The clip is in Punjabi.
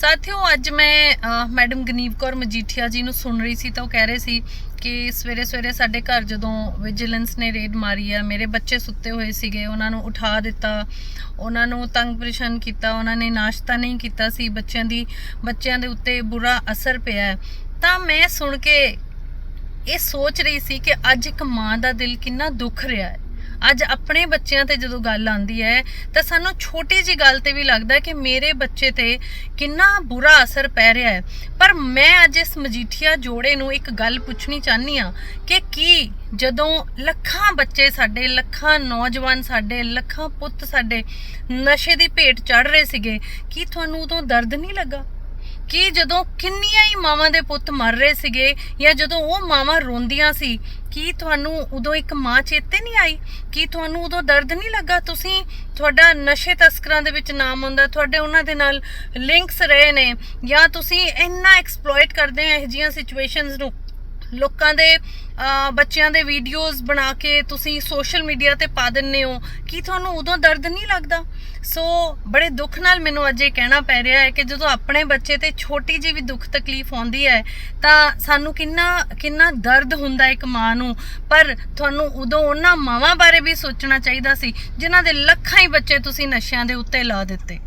ਸਾਥੀਓ, ਅੱਜ ਮੈਂ ਮੈਡਮ ਗਨੀਵ ਕੌਰ ਮਜੀਠੀਆ ਜੀ ਨੂੰ ਸੁਣ ਰਹੀ ਸੀ ਤਾਂ ਉਹ ਕਹਿ ਰਹੇ ਸੀ ਕਿ ਸਵੇਰੇ ਸਵੇਰੇ ਸਾਡੇ ਘਰ ਜਦੋਂ ਵਿਜੀਲੈਂਸ ਨੇ ਰੇਡ ਮਾਰੀ ਆ, ਮੇਰੇ ਬੱਚੇ ਸੁੱਤੇ ਹੋਏ ਸੀਗੇ, ਉਹਨਾਂ ਨੂੰ ਉਠਾ ਦਿੱਤਾ, ਉਹਨਾਂ ਨੂੰ ਤੰਗ ਪਰੇਸ਼ਾਨ ਕੀਤਾ, ਉਹਨਾਂ ਨੇ ਨਾਸ਼ਤਾ ਨਹੀਂ ਕੀਤਾ ਸੀ, ਬੱਚਿਆਂ ਦੀ, ਬੱਚਿਆਂ ਦੇ ਉੱਤੇ ਬੁਰਾ ਅਸਰ ਪਿਆ ਤਾਂ ਮੈਂ ਸੁਣ ਕੇ ਇਹ ਸੋਚ ਰਹੀ ਸੀ ਕਿ ਅੱਜ ਇੱਕ ਮਾਂ ਦਾ ਦਿਲ ਕਿੰਨਾ ਦੁੱਖ ਰਿਹਾ ਹੈ। ਅੱਜ ਆਪਣੇ ਬੱਚਿਆਂ ਤੇ ਜਦੋਂ ਗੱਲ ਆਉਂਦੀ ਹੈ, ਤਾਂ ਸਾਨੂੰ ਛੋਟੀ ਜੀ ਗੱਲ ਤੇ ਵੀ ਲੱਗਦਾ ਕਿ ਮੇਰੇ ਬੱਚੇ ਤੇ ਕਿੰਨਾ ਬੁਰਾ ਅਸਰ ਪੈ ਰਿਹਾ ਹੈ। ਪਰ ਮੈਂ ਅੱਜ ਇਸ ਮਜੀਠੀਆ ਜੋੜੇ ਨੂੰ ਇੱਕ ਗੱਲ ਪੁੱਛਣੀ ਚਾਹਨੀ ਆ ਕਿ ਕੀ ਜਦੋਂ ਲੱਖਾਂ ਬੱਚੇ ਸਾਡੇ, ਲੱਖਾਂ ਨੌਜਵਾਨ ਸਾਡੇ, ਲੱਖਾਂ ਪੁੱਤ ਸਾਡੇ ਨਸ਼ੇ ਦੀ ਭੇਟ ਚੜ ਰਹੇ ਸੀਗੇ, ਕੀ ਤੁਹਾਨੂੰ ਉਦੋਂ ਦਰਦ ਨਹੀਂ ਲੱਗਾ? ਕਿ ਜਦੋਂ ਕਿੰਨੀਆਂ ਹੀ ਮਾਵਾਂ ਦੇ ਪੁੱਤ ਮਰ ਰਹੇ ਸੀਗੇ ਜਾਂ ਜਦੋਂ ਉਹ ਮਾਵਾਂ ਰੋਂਦੀਆਂ ਸੀ, ਕੀ ਤੁਹਾਨੂੰ ਉਦੋਂ ਇੱਕ ਮਾਂ ਚੇਤੇ ਨਹੀਂ ਆਈ? ਕੀ ਤੁਹਾਨੂੰ ਉਦੋਂ ਦਰਦ ਨਹੀਂ ਲੱਗਾ? ਤੁਸੀਂ ਤੁਹਾਡਾ ਨਸ਼ੇ ਤਸਕਰਾਂ ਦੇ ਵਿੱਚ ਨਾਮ ਆਉਂਦਾ, ਤੁਹਾਡੇ ਉਹਨਾਂ ਦੇ ਨਾਲ ਲਿੰਕਸ ਰਹੇ ਨੇ ਜਾਂ ਤੁਸੀਂ ਇੰਨਾ ਐਕਸਪਲੋਇਟ ਕਰਦੇ ਆ ਇਹ ਜੀਆਂ ਸਿਚੁਏਸ਼ਨਸ ਨੂੰ? ਲੋਕਾਂ ਦੇ ਬੱਚਿਆਂ ਦੇ ਵੀਡੀਓਜ਼ ਬਣਾ ਕੇ ਤੁਸੀਂ ਸੋਸ਼ਲ ਮੀਡੀਆ ਤੇ ਪਾ ਦਿੰਨੇ ਹੋ, ਕੀ ਤੁਹਾਨੂੰ ਉਦੋਂ ਦਰਦ ਨਹੀਂ ਲੱਗਦਾ? ਸੋ ਬੜੇ ਦੁੱਖ ਨਾਲ ਮੈਨੂੰ ਅੱਜ ਇਹ ਕਹਿਣਾ ਪੈ ਰਿਹਾ ਹੈ ਕਿ ਜਦੋਂ ਆਪਣੇ ਬੱਚੇ ਤੇ ਛੋਟੀ ਜਿਹੀ ਵੀ ਦੁੱਖ ਤਕਲੀਫ ਆਉਂਦੀ ਹੈ, ਤਾਂ ਸਾਨੂੰ ਕਿੰਨਾ ਕਿੰਨਾ ਦਰਦ ਹੁੰਦਾ ਇੱਕ ਮਾਂ ਨੂੰ। ਪਰ ਤੁਹਾਨੂੰ ਉਦੋਂ ਉਹਨਾਂ ਮਾਵਾਂ ਬਾਰੇ ਵੀ ਸੋਚਣਾ ਚਾਹੀਦਾ ਸੀ, ਜਿਨ੍ਹਾਂ ਦੇ ਲੱਖਾਂ ਹੀ ਬੱਚੇ ਤੁਸੀਂ ਨਸ਼ਿਆਂ ਦੇ ਉੱਤੇ ਲਾ ਦਿੱਤੇ।